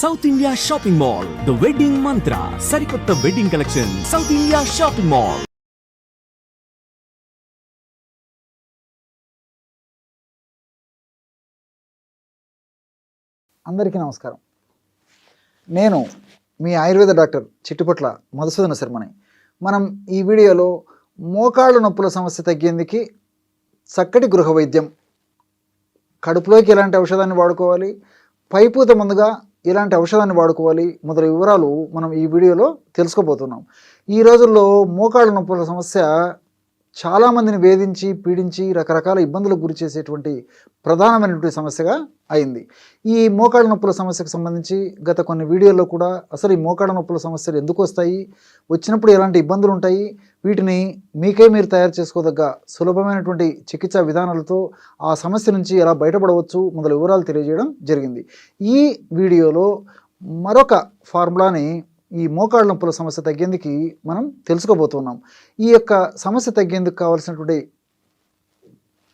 South India Shopping Mall the wedding Mantra సరికొత్త wedding collection South India Shopping Mall అందరికీ నమస్కారం. నేను మీ ఆయుర్వేద డాక్టర్ చిట్టుపట్ల మధుసూదన శర్మని. మనం ఈ వీడియోలో మోకాళ్ళు నొప్పుల సమస్య తగ్గేందుకు చక్కటి గృహ వైద్యం కడుపులోకి ఎలాంటి ఔషధాన్ని వాడుకోవాలి పైపూత ముందుగా ఎలాంటి ఔషధాన్ని వాడుకోవాలి. మొదల వివరాలు మనం ఈ వీడియోలో తెలుసుకోబోతున్నాం. ఈ రోజుల్లో మోకాళ్ళ నొప్పుల సమస్య చాలామందిని వేధించి పీడించి రకరకాల ఇబ్బందులకు గురి చేసేటువంటి ప్రధానమైనటువంటి సమస్యగా అయింది. ఈ మోకాళ్ళ నొప్పుల సమస్యకు సంబంధించి గత కొన్ని వీడియోల్లో కూడా అసలు ఈ మోకాళ్ళ నొప్పుల సమస్యలు ఎందుకు వస్తాయి? వచ్చినప్పుడు ఎలాంటి ఇబ్బందులు ఉంటాయి? వీటిని మీకే మీరు తయారు చేసుకోదగ్గ సులభమైనటువంటి చికిత్సా విధానాలతో ఆ సమస్య నుంచి ఎలా బయటపడవచ్చు మొదల వివరాలు తెలియజేయడం జరిగింది. ఈ వీడియోలో మరొక ఫార్ములాని ఈ మోకాళ్ళ నొప్పుల సమస్య తగ్గేందుకు మనం తెలుసుకోబోతున్నాం. ఈ యొక్క సమస్య తగ్గేందుకు కావాల్సినటువంటి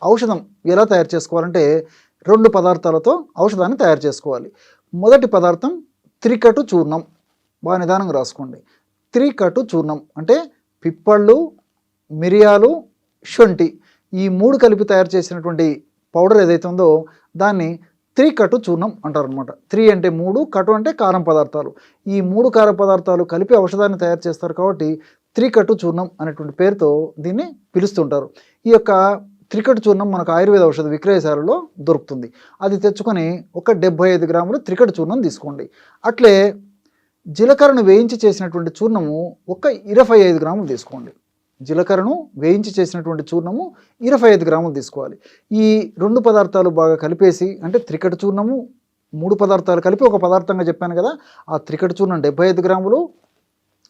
ఔషధం ఎలా తయారు చేసుకోవాలంటే రెండు పదార్థాలతో ఔషధాన్ని తయారు చేసుకోవాలి. మొదటి పదార్థం త్రికటు చూర్ణం బాగా నిదానంగా రాసుకోండి. త్రికటు చూర్ణం అంటే పిప్పళ్ళు మిరియాలు శొంఠి ఈ మూడు కలిపి తయారు చేసినటువంటి పౌడర్ ఏదైతే ఉందో దాన్ని త్రికటు చూర్ణం అంటారు అనమాట త్రీ అంటే మూడు కటు అంటే కారం పదార్థాలు. ఈ మూడు కార పదార్థాలు కలిపి ఔషధాన్ని తయారు చేస్తారు కాబట్టి త్రికటు చూర్ణం అనేటువంటి పేరుతో దీన్ని పిలుస్తుంటారు. ఈ యొక్క త్రికటు చూర్ణం మనకు ఆయుర్వేద ఔషధ విక్రయశాలలో దొరుకుతుంది. అది తెచ్చుకొని ఒక డెబ్బై ఐదు గ్రాములు త్రికటు చూర్ణం తీసుకోండి. అట్లే జీలకర్రను వేయించి చేసినటువంటి చూర్ణము ఒక ఇరవై ఐదు గ్రాములు తీసుకోండి. జీలకర్రను వేయించి చేసినటువంటి చూర్ణము ఇరవై ఐదు గ్రాములు తీసుకోవాలి. ఈ రెండు పదార్థాలు బాగా కలిపేసి అంటే త్రికట చూర్ణము మూడు పదార్థాలు కలిపి ఒక పదార్థంగా చెప్పాను కదా ఆ త్రికట చూర్ణం డెబ్బై ఐదు గ్రాములు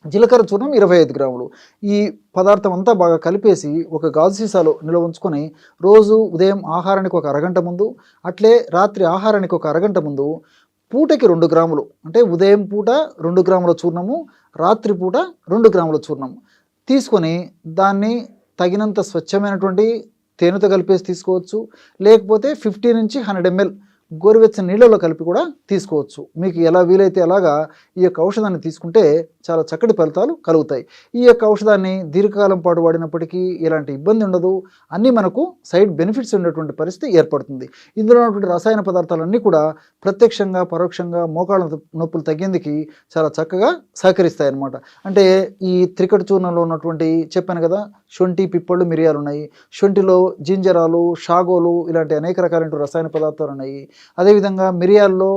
జీలకర్ర చూర్ణం ఇరవై ఐదు గ్రాములు. ఈ పదార్థం అంతా బాగా కలిపేసి ఒక గాజు సీసాలో నిల్వ ఉంచుకొని రోజు ఉదయం ఆహారానికి ఒక అరగంట ముందు అట్లే రాత్రి ఆహారానికి ఒక అరగంట ముందు పూటకి రెండు గ్రాములు. అంటే ఉదయం పూట రెండు గ్రాముల చూర్ణము రాత్రి పూట రెండు గ్రాముల చూర్ణము. తీసుకొని దాన్ని తగినంత స్వచ్ఛమైనటువంటి తేనెతో కలిపేసి తీసుకోవచ్చు. లేకపోతే ఫిఫ్టీ నుంచి హండ్రెడ్ ఎంఎల్ గోరువెచ్చని నీళ్ళలో కలిపి కూడా తీసుకోవచ్చు. మీకు ఎలా వీలైతే అలాగా ఈ యొక్క ఔషధాన్ని తీసుకుంటే చాలా చక్కటి ఫలితాలు కలుగుతాయి. ఈ యొక్క ఔషధాన్ని దీర్ఘకాలం పాటు వాడినప్పటికీ ఎలాంటి ఇబ్బంది ఉండదు. అన్నీ మనకు సైడ్ బెనిఫిట్స్ ఉండేటువంటి పరిస్థితి ఏర్పడుతుంది. ఇందులో ఉన్నటువంటి రసాయన పదార్థాలన్నీ కూడా ప్రత్యక్షంగా పరోక్షంగా మోకాళ్ళ నొప్పులు తగ్గేందుకు చాలా చక్కగా సహకరిస్తాయి అన్నమాట అంటే ఈ త్రికట చూర్ణంలో ఉన్నటువంటి చెప్పాను కదా శొంఠి పిప్పళ్ళు మిరియాలు ఉన్నాయి. శొంఠిలో జింజరాలు షాగోలు ఇలాంటి అనేక రకాలైన రసాయన పదార్థాలు ఉన్నాయి. అదేవిధంగా మిరియాల్లో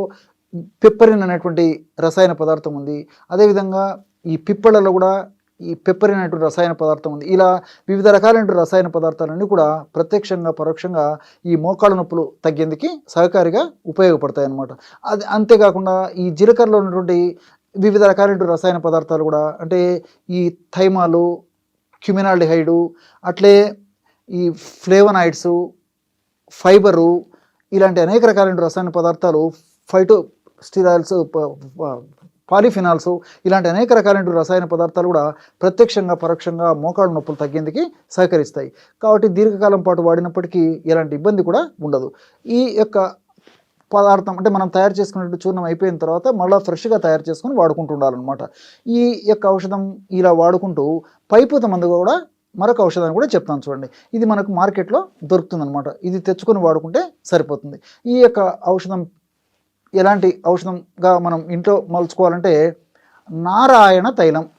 పెప్పరిన్ అనేటువంటి రసాయన పదార్థం ఉంది. అదేవిధంగా ఈ పిప్పళ్ళలో కూడా ఈ పెప్పరిన్ అనేటువంటి రసాయన పదార్థం ఉంది. ఇలా వివిధ రకాలైనటువంటి రసాయన పదార్థాలన్నీ కూడా ప్రత్యక్షంగా పరోక్షంగా ఈ మోకాళ్ళ నొప్పులు తగ్గేందుకు సహకారిగా ఉపయోగపడతాయి అన్నమాట అది అంతేకాకుండా ఈ జీలకర్రలో ఉన్నటువంటి వివిధ రకాలైనటువంటి రసాయన పదార్థాలు కూడా అంటే ఈ థైమాలు క్యుమినాల్డిహైడు అట్లే ఈ ఫ్లేవనాయిడ్స్ ఫైబరు ఇలాంటి అనేక రకాలైన రసాయన పదార్థాలు ఫైటో స్టిరాయిల్స్ పాలిఫినాల్స్ ఇలాంటి అనేక రకాలైన రసాయన పదార్థాలు కూడా ప్రత్యక్షంగా పరోక్షంగా మోకాళ్ళ నొప్పులు తగ్గేందుకు సహకరిస్తాయి. కాబట్టి దీర్ఘకాలం పాటు వాడినప్పటికీ ఎలాంటి ఇబ్బంది కూడా ఉండదు. ఈ యొక్క పదార్థం అంటే మనం తయారు చేసుకున్నట్టు చూర్ణం అయిపోయిన తర్వాత మళ్ళీ ఫ్రెష్గా తయారు చేసుకొని వాడుకుంటూ ఉండాలన్నమాట. ఈ యొక్క ఔషధం ఇలా వాడుకుంటూ పైపూత మందు కూడా మరొక ఔషధాన్ని కూడా చెప్తాను చూడండి. ఇది మనకు మార్కెట్లో దొరుకుతుందనమాట ఇది తెచ్చుకొని వాడుకుంటే సరిపోతుంది. ఈ యొక్క ఔషధం ఎలాంటి ఔషధంగా మనం ఇంట్లో మలుచుకోవాలంటే నారాయణ తైలం.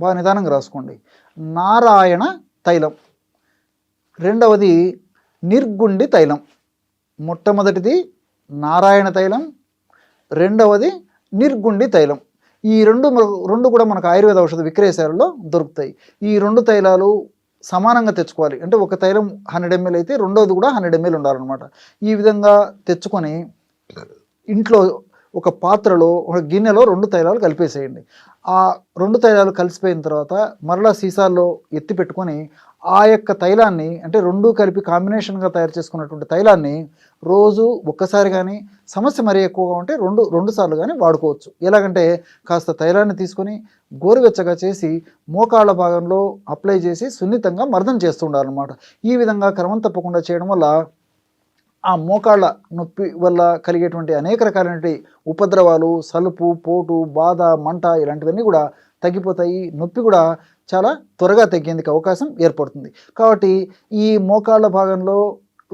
బాగా నిదానంగా రాసుకోండి. నారాయణ తైలం. రెండవది నిర్గుండి తైలం. మొట్టమొదటిది నారాయణ తైలం. రెండవది నిర్గుండి తైలం. ఈ రెండు రెండు కూడా మనకు ఆయుర్వేద ఔషధ విక్రయశాలలో దొరుకుతాయి. ఈ రెండు తైలాలు సమానంగా తెచ్చుకోవాలి. అంటే ఒక తైలం హండ్రెడ్ ఎంఎల్ అయితే రెండోది కూడా హండ్రెడ్ ఎంఎల్ ఉండాలన్నమాట. ఈ విధంగా తెచ్చుకొని ఇంట్లో ఒక పాత్రలో ఒక గిన్నెలో రెండు తైలాలు కలిపేసేయండి. ఆ రెండు తైలాలు కలిసిపోయిన తర్వాత మరలా సీసాల్లో ఎత్తి పెట్టుకొని ఆ యొక్క తైలాన్ని అంటే రెండు కలిపి కాంబినేషన్గా తయారు చేసుకున్నటువంటి తైలాన్ని రోజు ఒక్కసారి కానీ సమస్య మరీ ఎక్కువగా ఉంటే రెండు రెండు సార్లు కానీ వాడుకోవచ్చు. ఎలాగంటే కాస్త తైలాన్ని తీసుకొని గోరువెచ్చగా చేసి మోకాళ్ళ భాగంలో అప్లై చేసి సున్నితంగా మర్దం చేస్తుండాలన్నమాట ఈ విధంగా క్రమం తప్పకుండా చేయడం వల్ల ఆ మోకాళ్ళ నొప్పి వల్ల కలిగేటువంటి అనేక రకాలైనటువంటి ఉపద్రవాలు సలుపు పోటు బాధ మంట ఇలాంటివన్నీ కూడా తగ్గిపోతాయి. నొప్పి కూడా చాలా త్వరగా తగ్గేందుకు అవకాశం ఏర్పడుతుంది. కాబట్టి ఈ మోకాళ్ళ భాగంలో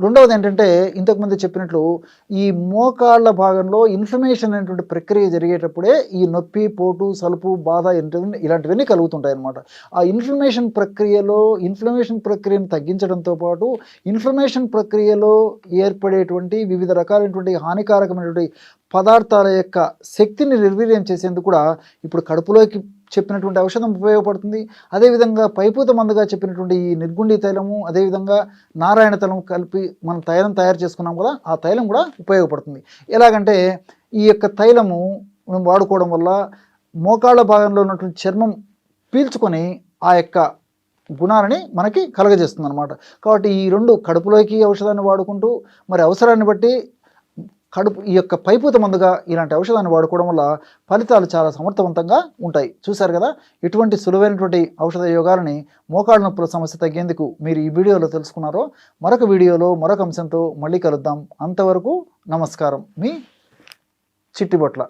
రెండవది ఏంటంటే ఇంతకుముందు చెప్పినట్లు ఈ మోకాళ్ళ భాగంలో ఇన్ఫ్లమేషన్ అనేటువంటి ప్రక్రియ జరిగేటప్పుడే ఈ నొప్పి పోటు సలుపు బాధ ఇలాంటివన్నీ కలుగుతుంటాయి అనమాట ఆ ఇన్ఫ్లమేషన్ ప్రక్రియలో ఇన్ఫ్లమేషన్ ప్రక్రియను తగ్గించడంతో పాటు ఇన్ఫ్లమేషన్ ప్రక్రియలో ఏర్పడేటువంటి వివిధ రకాలైనటువంటి హానికారకమైనటువంటి పదార్థాల యొక్క శక్తిని నిర్వీర్యం చేసేందుకు కూడా ఇప్పుడు కడుపులోకి చెప్పినటువంటి ఔషధం ఉపయోగపడుతుంది. అదేవిధంగా పైపూత మందుగా చెప్పినటువంటి ఈ నిర్గుండి తైలము అదేవిధంగా నారాయణ తైలం కలిపి మనం తైలం తయారు చేసుకున్నాం కదా ఆ తైలం కూడా ఉపయోగపడుతుంది. ఎలాగంటే ఈ యొక్క తైలము మనం వాడుకోవడం వల్ల మోకాళ్ళ భాగంలో ఉన్నటువంటి చర్మం పీల్చుకొని ఆ యొక్క గుణాలని మనకి కలగజేస్తుంది అనమాట కాబట్టి ఈ రెండు కడుపులోకి ఔషధాన్ని వాడుకుంటూ మరి అవసరాన్ని బట్టి కడుపు ఈ యొక్క పైపూత మందుగా ఇలాంటి ఔషధాన్ని వాడుకోవడం వల్ల ఫలితాలు చాలా సమర్థవంతంగా ఉంటాయి. చూశారు కదా? ఇటువంటి సులువైనటువంటి ఔషధ యోగాలని మోకాళ్ళ నొప్పుల సమస్య తగ్గేందుకు మీరు ఈ వీడియోలో తెలుసుకున్నారో మరొక వీడియోలో మరొక అంశంతో మళ్ళీ కలుద్దాం. అంతవరకు నమస్కారం. మీ చిట్టిబొట్ల.